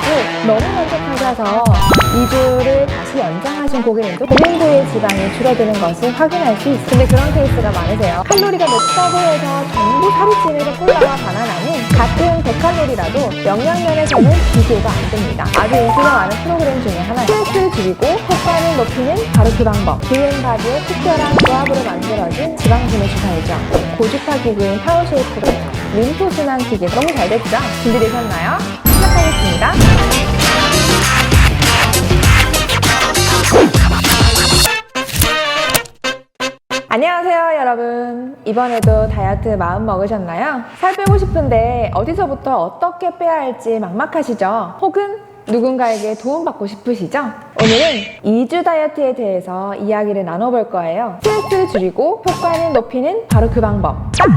드시고 너무 만족하셔서 2주를 다시 연장하신 고객님도 고민 부위의 지방이 줄어드는 것을 확인할 수. 근데 그런 케이스가 많으세요. 칼로리가 높다고 해서 전부 살이 찌는 콜라와 바나나는 같은 100칼로리라도 영양면에서는 비교가 안 됩니다. 아주 인기가 많은 프로그램 중에 하나예요. 스트레스를 줄이고 효과를 높이는 바로 그 방법. 비엔바디의 특별한 조합으로 만들어진 지방분해 주사이죠. 고주파 기구인 파워쉐이프로 림프순환 기계 너무 잘 됐죠? 준비되셨나요? 시작하겠습니다. 안녕하세요 여러분 이번에도 다이어트 마음 먹으셨나요? 살 빼고 싶은데 어디서부터 어떻게 빼야 할지 막막하시죠? 혹은 누군가에게 도움받고 싶으시죠? 오늘은 2주 다이어트에 대해서 이야기를 나눠볼 거예요 스트레스를 줄이고 효과를 높이는 바로 그 방법 딱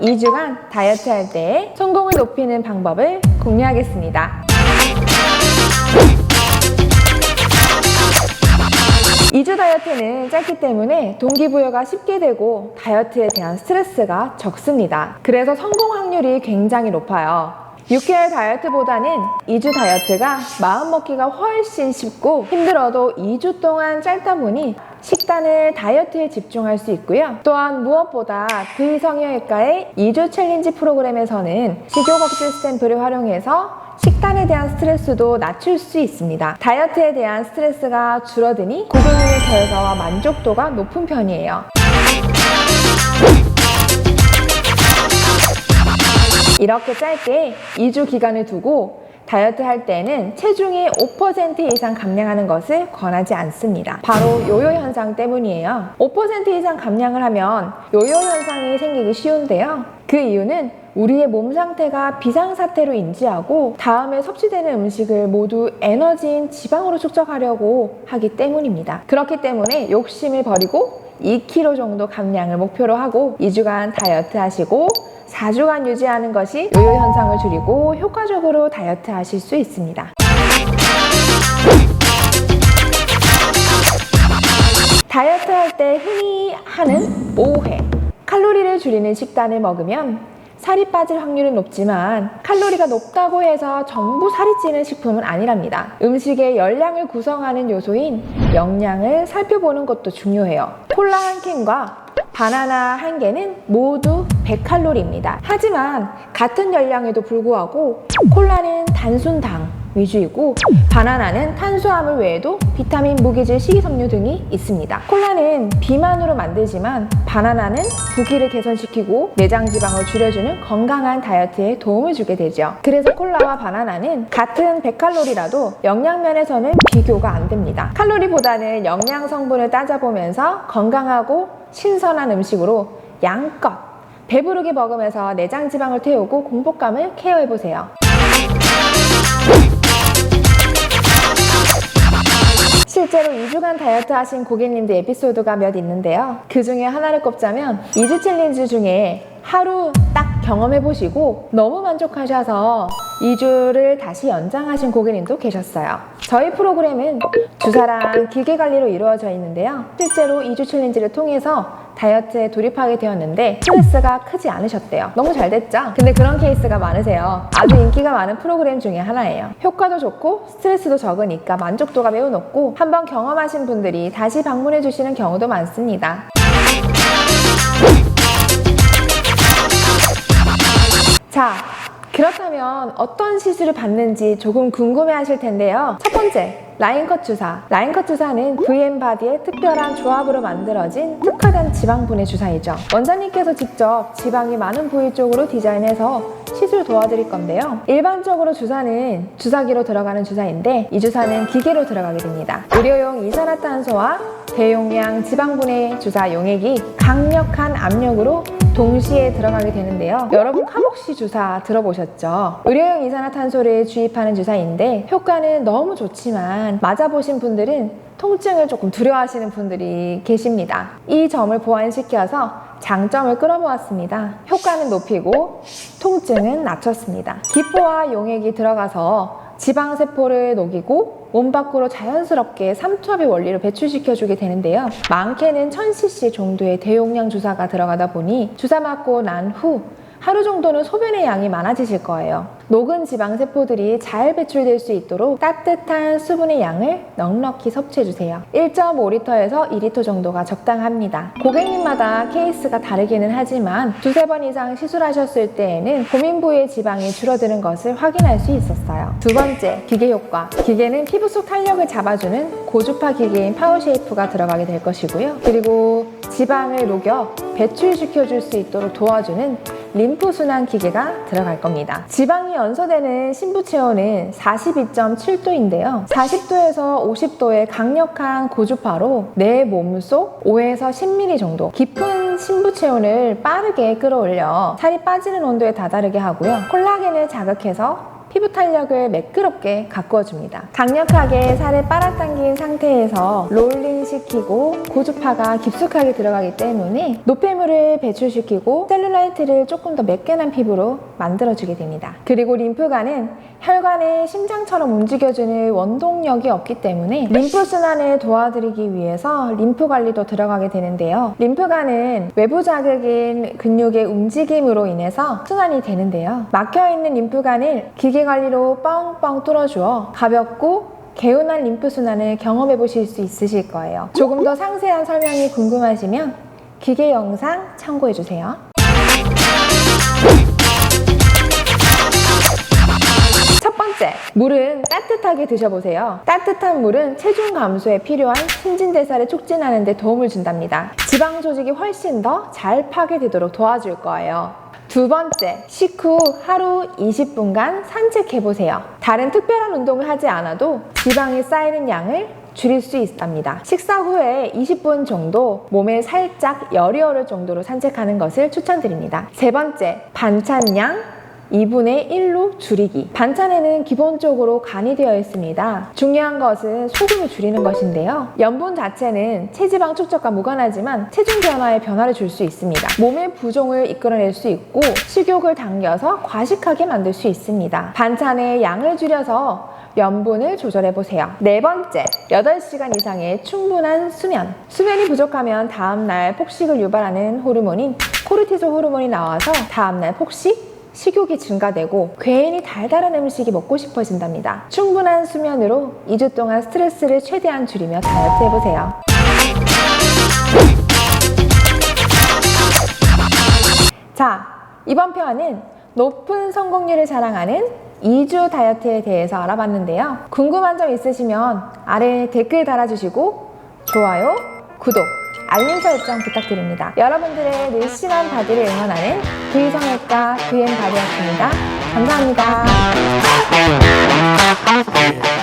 2주간 다이어트 할 때 성공을 높이는 방법을 공유하겠습니다 2주 다이어트는 짧기 때문에 동기부여가 쉽게 되고 다이어트에 대한 스트레스가 적습니다. 그래서 성공 확률이 굉장히 높아요. 6개월 다이어트보다는 2주 다이어트가 마음먹기가 훨씬 쉽고 힘들어도 2주 동안 짧다 보니 식단을 다이어트에 집중할 수 있고요. 또한 무엇보다 V성형외과의 2주 챌린지 프로그램에서는 식욕 억제 스탬프를 활용해서 식단에 대한 스트레스도 낮출 수 있습니다. 다이어트에 대한 스트레스가 줄어드니 고객님의 결과와 만족도가 높은 편이에요. 이렇게 짧게 2주 기간을 두고 다이어트 할 때는 체중의 5% 이상 감량하는 것을 권하지 않습니다. 바로 요요 현상 때문이에요. 5% 이상 감량을 하면 요요 현상이 생기기 쉬운데요. 그 이유는 우리의 몸 상태가 비상사태로 인지하고 다음에 섭취되는 음식을 모두 에너지인 지방으로 축적하려고 하기 때문입니다. 그렇기 때문에 욕심을 버리고 2kg 정도 감량을 목표로 하고 2주간 다이어트 하시고 4주간 유지하는 것이 요요 현상을 줄이고 효과적으로 다이어트 하실 수 있습니다. 다이어트 할 때 흔히 하는 오해. 칼로리를 줄이는 식단을 먹으면 살이 빠질 확률은 높지만 칼로리가 높다고 해서 전부 살이 찌는 식품은 아니랍니다. 음식의 열량을 구성하는 요소인 영양을 살펴보는 것도 중요해요. 콜라 한 캔과 바나나 한 개는 모두 100칼로리입니다. 하지만 같은 열량에도 불구하고 콜라는 단순 당 위주이고 바나나는 탄수화물 외에도 비타민, 무기질, 식이섬유 등이 있습니다. 콜라는 비만으로 만들지만 바나나는 부기를 개선시키고 내장 지방을 줄여주는 건강한 다이어트에 도움을 주게 되죠. 그래서 콜라와 바나나는 같은 100칼로리라도 영양면에서는 비교가 안 됩니다. 칼로리보다는 영양 성분을 따져보면서 건강하고 신선한 음식으로 양껏 배부르게 먹으면서 내장 지방을 태우고 공복감을 케어해 보세요. 실제로 2주간 다이어트 하신 고객님들 에피소드가 몇 있는데요. 그 중에 하나를 꼽자면 2주 챌린지 중에 하루 딱 경험해 보시고 너무 만족하셔서 2주를 다시 연장하신 고객님도 계셨어요. 저희 프로그램은 주사랑 기계 관리로 이루어져 있는데요. 실제로 2주 챌린지를 통해서 다이어트에 돌입하게 되었는데 스트레스가 크지 않으셨대요. 너무 잘 됐죠? 근데 그런 케이스가 많으세요. 아주 인기가 많은 프로그램 중에 하나예요. 효과도 좋고 스트레스도 적으니까 만족도가 매우 높고 한번 경험하신 분들이 다시 방문해 주시는 경우도 많습니다. 자, 그렇다면 어떤 시술을 받는지 조금 궁금해 하실 텐데요. 첫 번째, 라인컷 주사. 라인컷 주사는 VM바디의 특별한 조합으로 만들어진 특화된 지방 분해 주사이죠. 원장님께서 직접 지방이 많은 부위 쪽으로 디자인해서 시술 도와드릴 건데요. 일반적으로 주사는 주사기로 들어가는 주사인데 이 주사는 기계로 들어가게 됩니다. 의료용 이산화탄소와 대용량 지방분해 주사 용액이 강력한 압력으로 동시에 들어가게 되는데요. 여러분 카복시 주사 들어보셨죠? 의료용 이산화탄소를 주입하는 주사인데 효과는 너무 좋지만 맞아보신 분들은 통증을 조금 두려워하시는 분들이 계십니다. 이 점을 보완시켜서 장점을 끌어모았습니다. 효과는 높이고 통증은 낮췄습니다. 기포와 용액이 들어가서 지방세포를 녹이고 몸 밖으로 자연스럽게 삼투압의 원리를 배출시켜주게 되는데요. 많게는 1000cc 정도의 대용량 주사가 들어가다 보니 주사 맞고 난 후 하루 정도는 소변의 양이 많아지실 거예요. 녹은 지방 세포들이 잘 배출될 수 있도록 따뜻한 수분의 양을 넉넉히 섭취해주세요. 1.5리터에서 2리터 정도가 적당합니다. 고객님마다 케이스가 다르기는 하지만 두세 번 이상 시술하셨을 때에는 고민 부위의 지방이 줄어드는 것을 확인할 수 있었어요. 두 번째, 기계 효과. 기계는 피부 속 탄력을 잡아주는 고주파 기계인 파워쉐이프가 들어가게 될 것이고요. 그리고 지방을 녹여 배출시켜줄 수 있도록 도와주는 림프 순환 기계가 들어갈 겁니다. 지방이 연소되는 신부 체온은 42.7도인데요. 40도에서 50도의 강력한 고주파로 내 몸속 5에서 10mm 정도 깊은 신부 체온을 빠르게 끌어올려 살이 빠지는 온도에 다다르게 하고요. 콜라겐을 자극해서 피부 탄력을 매끄럽게 가꾸어줍니다. 강력하게 살을 빨아당긴 상태에서 롤링 시키고 고주파가 깊숙하게 들어가기 때문에 노폐물을 배출시키고 셀룰라이트를 조금 더 매끈한 피부로 만들어주게 됩니다. 그리고 림프관은 혈관의 심장처럼 움직여주는 원동력이 없기 때문에 림프 순환을 도와드리기 위해서 림프 관리도 들어가게 되는데요. 림프관은 외부 자극인 근육의 움직임으로 인해서 순환이 되는데요. 막혀있는 림프관을 기계 관리로 뻥뻥 뚫어주어 가볍고 개운한 림프 순환을 경험해 보실 수 있으실 거예요. 조금 더 상세한 설명이 궁금하시면 기계 영상 참고해 주세요. 첫 번째, 물은 따뜻하게 드셔보세요. 따뜻한 물은 체중 감소에 필요한 신진대사를 촉진하는 데 도움을 준답니다. 지방 조직이 훨씬 더 잘 파괴되도록 도와줄 거예요. 두 번째, 식후 하루 20분간 산책해보세요. 다른 특별한 운동을 하지 않아도 지방이 쌓이는 양을 줄일 수 있답니다. 식사 후에 20분 정도 몸에 살짝 열이 오를 정도로 산책하는 것을 추천드립니다. 세 번째, 반찬량 2분의 1로 줄이기. 반찬에는 기본적으로 간이 되어 있습니다. 중요한 것은 소금을 줄이는 것인데요. 염분 자체는 체지방 축적과 무관하지만 체중 변화에 변화를 줄 수 있습니다. 몸의 부종을 이끌어낼 수 있고 식욕을 당겨서 과식하게 만들 수 있습니다. 반찬의 양을 줄여서 염분을 조절해 보세요. 네 번째, 8시간 이상의 충분한 수면. 수면이 부족하면 다음날 폭식을 유발하는 호르몬인 코르티솔 호르몬이 나와서 다음날 폭식, 식욕이 증가되고 괜히 달달한 음식이 먹고 싶어진답니다. 충분한 수면으로 2주 동안 스트레스를 최대한 줄이며 다이어트 해보세요. 자, 이번 편은 높은 성공률을 자랑하는 2주 다이어트에 대해서 알아봤는데요. 궁금한 점 있으시면 아래 댓글 달아주시고 좋아요, 구독, 알림 설정 부탁드립니다. 여러분들의 늘씬한 바디를 응원하는 그이성외과 그엠바디였습니다. 감사합니다. 예.